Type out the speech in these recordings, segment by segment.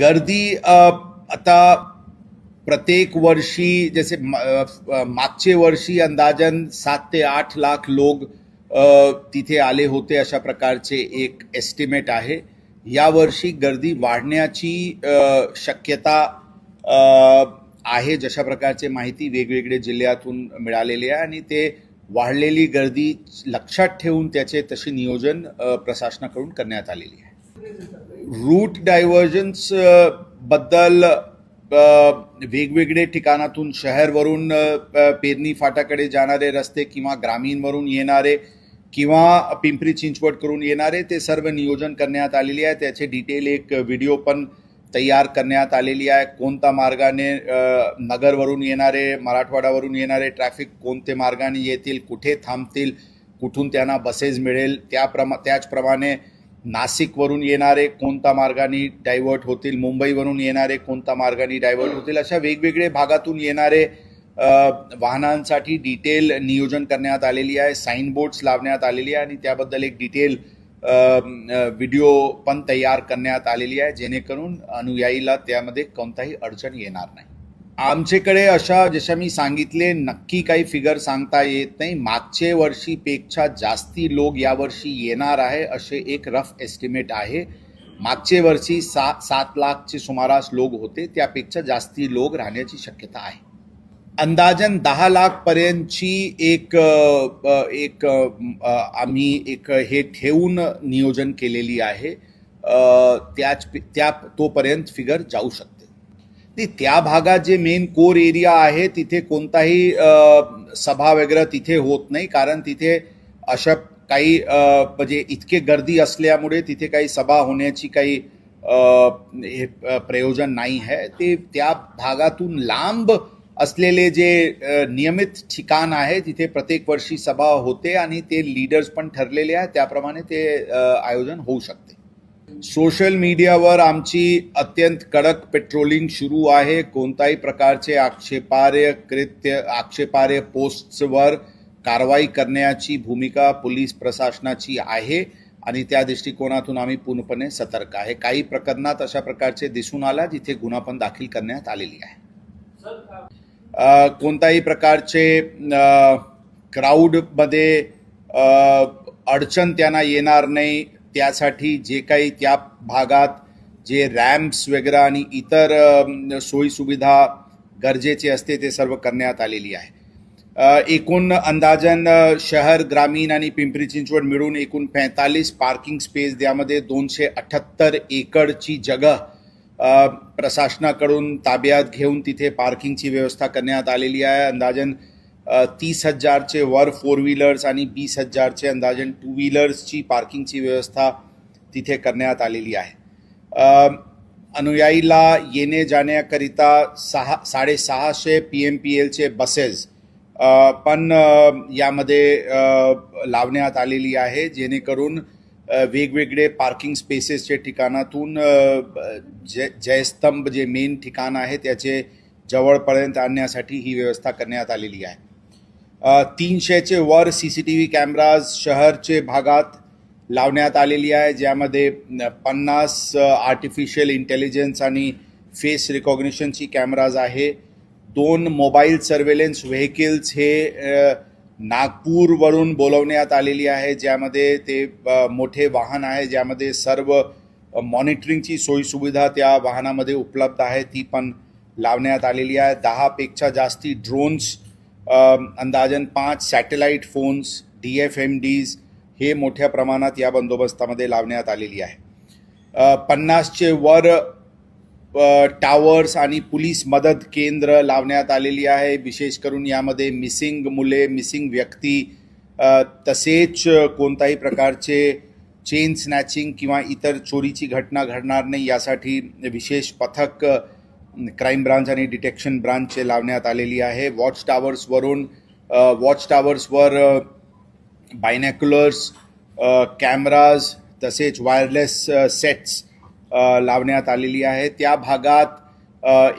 गर्दी आता प्रत्येक वर्षी जसे म- मागचे वर्षी अंदाजन सात ते आठ लाख लोक तिथे आले होते अशा प्रकारचे एक एस्टिमेट आहे. यावर्षी गर्दी वाढण्याची शक्यता आहे जशा प्रकारचे माहिती वेगवेगळे जिल्ह्यातून मिळालेली आहे आणि ते वाढलेली गर्दी लक्षात ठेवून त्याचे तसे नियोजन प्रशासनाकडून करण्यात आलेली आहे. रूट डायव्हर्जन्सबद्दल वेगवेगळे ठिकाणातून शहरवरून प- पेरणी फाटाकडे जाणारे रस्ते किंवा ग्रामीणवरून येणारे किंवा पिंपरी चिंचवड करून येणारे ते सर्व नियोजन करण्यात आलेले आहे. त्याचे डिटेल एक व्हिडिओ पण तयार करण्यात आलेली आहे. कोणत्या मार्गाने नगरवरून येणारे मराठवाड्यावरून येणारे ट्रॅफिक कोणते मार्गाने येतील कुठे थांबतील कुठून त्यांना बसेस मिळेल त्याप्रमा त्याचप्रमाणे नाशिकवरून येणारे कोणत्या मार्गाने डायव्हर्ट होतील मुंबईवरून येणारे कोणत्या मार्गाने डायव्हर्ट होतील अशा वेगवेगळे भागातून येणारे वाहनांसाठी डिटेल नियोजन करण्यात आलेली आहे साईनबोर्ड्स लावण्यात आलेली आहे आणि त्याबद्दल एक डिटेल व्हिडिओ पण तयार करण्यात आलेली आहे जेणेकरून अनुयायीला त्यामध्ये कोणताही अडचण येणार नाही. आमच्याकडे अशा जशा मी सांगितले नक्की काही फिगर सांगता येत नाही. मागचे वर्षीपेक्षा जास्ती लोक यावर्षी येणार आहे असे एक रफ एस्टिमेट आहे. मागचे वर्षी सा सात लाखचे सुमारास लोक होते त्यापेक्षा जास्ती लोक राहण्याची शक्यता आहे. अंदाजन दहा लाखपर्यंतची एक एक आम्ही एक हे ठेवून नियोजन केलेली आहे. त्याच त्या तोपर्यंत फिगर जाऊ शकतो. नाही त्या भागात जे मेन कोर एरिया आहे तिथे कोणताही सभा वगैरे तिथे होत नाही. कारण तिथे अशा काही म्हणजे इतके गर्दी असल्यामुळे तिथे काही सभा होण्याची काही हे प्रयोजन नाही आहे. ते त्या भागातून लांब असलेले जे नियमित ठिकाण आहे तिथे प्रत्येक वर्षी सभा होते आणि ते लीडर्स पण ठरलेले आहे. त्याप्रमाणे ते आयोजन होऊ शकते. सोशल मीडियावर आमची अत्यंत कडक पेट्रोलिंग सुरू आहे. कोणत्याही प्रकारचे आक्षेपार्ह कृत्य आक्षेपार्ह पोस्टवर कारवाई करण्याची भूमिका पोलीस प्रशासनाची आहे आणि त्या दृष्टिकोनातून आम्ही पूर्णपणे सतर्क आहे. काही प्रकरणात अशा प्रकारचे दिसून आला जिथे गुन्हा पण दाखल करण्यात आलेली आहे. कोणत्याही प्रकारचे क्राऊडमध्ये अडचण त्यांना येणार नाही. त्यासाठी जे काही त्या भागात जे रॅम्प्स वगैरे आणि इतर सोयीसुविधा गरजेचे असते ते सर्व करण्यात आलेली आहे. एकूण अंदाजन शहर ग्रामीण आणि पिंपरी चिंचवड मिळून एकूण पैंतालीस पार्किंग स्पेस यामध्ये दोनशे अठ्ठ्याहत्तर एकरची जगह प्रशासनाकडून ताब्यात घेऊन तिथे पार्किंगची व्यवस्था करण्यात आलेली आहे. अंदाजन तीस हजारचे वर फोर व्हीलर्स आणि वीस हजारचे अंदाजन टू व्हीलर्सची पार्किंगची व्यवस्था तिथे करण्यात आलेली आहे. अनुयायीला येणे जाण्याकरिता सहा साडेसहाशे पी एम पी एलचे बसेस पण यामध्ये लावण्यात आलेली आहे. जेणेकरून वेगवेगळे पार्किंग स्पेसेसचे ठिकाणातून जय जयस्तंभ जे मेन ठिकाण आहे त्याचे जवळपर्यंत आणण्यासाठी ही व्यवस्था करण्यात आलेली आहे. तीनशेचे वर C C T V cameras शहरचे भागात लावण्यात आलेली आहे ज्यामध्ये पन्नास आर्टिफिशियल इंटेलिजन्स आणि फेस रिकॉग्निशनची कॅमेराज आहे. दोन मोबाईल सर्वेलन्स व्हेकल्स हे नागपूरवरून बोलवण्यात आलेली आहे ज्यामध्ये ते मोठे वाहन आहे ज्यामध्ये सर्व मॉनिटरिंगची सोयीसुविधा त्या वाहनामध्ये उपलब्ध आहे ती पण लावण्यात आलेली आहे. दहापेक्षा जास्ती ड्रोन्स अंदाजन पाच satellite phones D F M Ds हे मोठ्या प्रमाणात या बंदोबस्तामध्ये लावण्यात आलेली आहे. पन्नासचे वर टावर्स आणि पोलीस मदत केंद्र लावण्यात आलेली आहे. विशेष करून यामध्ये मिसिंग मुले मिसिंग व्यक्ती तसेच कोणत्याही प्रकारचे चेन स्नॅचिंग किंवा इतर चोरीची घटना घडणार नाही यासाठी विशेष पथक क्राईम ब्रांच आणि डिटेक्शन ब्रांचचे लावण्यात आलेली आहे. वॉच टावर्सवरून वॉच टावर्सवर बायनॅक्युलर्स कॅमेराज तसेच वायरलेस सेट्स लावण्यात आलेली आहे. त्या भागात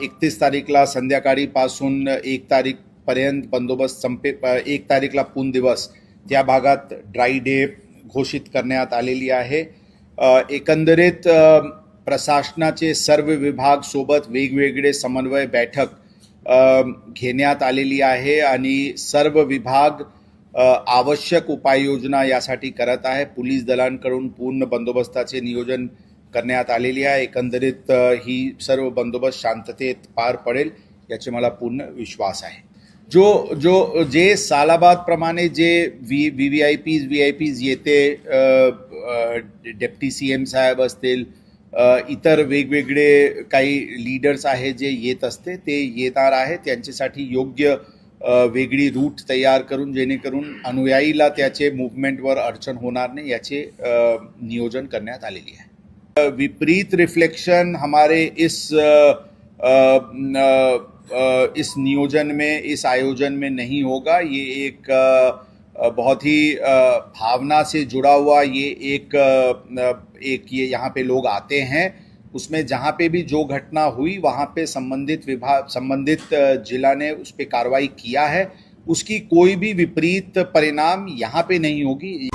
एकतीस तारीखला संध्याकाळीपासून एक तारीखपर्यंत बंदोबस्त संपे एक तारीखला पूर्ण दिवस त्या भागात ड्राय डे घोषित करण्यात आलेली आहे. एकंदरीत प्रशासनाचे सर्व विभाग सोबत वेगवेगळे समन्वय बैठक घेण्यात आलेली आहे आणि सर्व विभाग आवश्यक उपाययोजना यासाठी करत आहे. पोलीस दलांकडून पूर्ण बंदोबस्ताचे नियोजन करण्यात आलेली आहे. एकंदरीत ही सर्व बंदोबस्त शांततेत पार पडेल याचे मला पूर्ण विश्वास आहे. जो जो जे सालाबादप्रमाणे जे V V V I Ps V I Ps येते डेप्टी सी एम साहेब असतील इतर वेगवेगळे काही लीडर्स आहे जे येत असते ते येणार आहे त्यांच्यासाठी योग्य वेगळी रूट तयार करून जेणेकरून अनुयायीला त्याचे मुवमेंटवर अडचण होणार नाही याचे नियोजन करण्यात आलेली आहे. विपरीत रिफ्लेक्शन हमारे इस आ, आ, इस नियोजन में इस आयोजन में नहीं होगा. ये एक बहुत ही भावना से जुड़ा हुआ ये एक एक ये यहाँ पे लोग आते हैं। उसमें जहाँ पे भी जो घटना हुई, वहाँ पे संबंधित विभाग, संबंधित जिला ने उस पर कार्रवाई किया है। उसकी कोई भी विपरीत परिणाम यहाँ पे नहीं होगी।